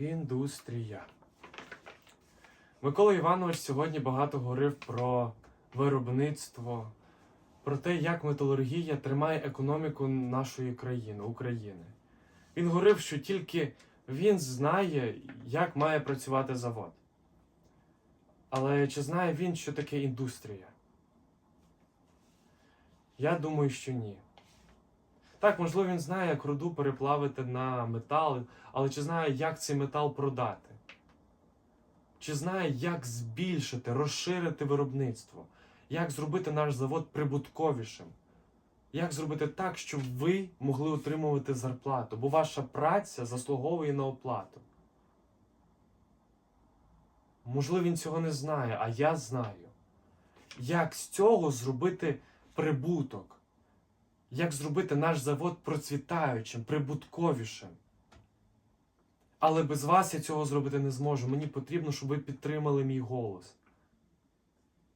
Індустрія. Микола Іванович сьогодні багато говорив про виробництво, про те, як металургія тримає економіку нашої країни, України. Він говорив, що тільки він знає, як має працювати завод. Але чи знає він, що таке індустрія? Я думаю, що ні. Так, можливо, він знає, як руду переплавити на метал, але чи знає, як цей метал продати? Чи знає, як збільшити, розширити виробництво? Як зробити наш завод прибутковішим? Як зробити так, щоб ви могли отримувати зарплату? Бо ваша праця заслуговує на оплату. Можливо, він цього не знає, а я знаю. Як з цього зробити прибуток? Як зробити наш завод процвітаючим, прибутковішим? Але без вас я цього зробити не зможу. Мені потрібно, щоб ви підтримали мій голос.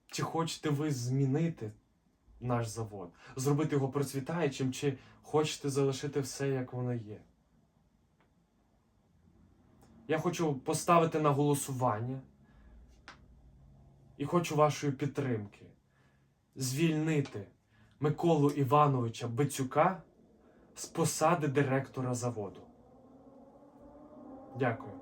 Чи хочете ви змінити наш завод, зробити його процвітаючим, чи хочете залишити все, як воно є? Я хочу поставити на голосування і хочу вашої підтримки. Звільнити Миколу Івановича Бицюка з посади директора заводу. Дякую.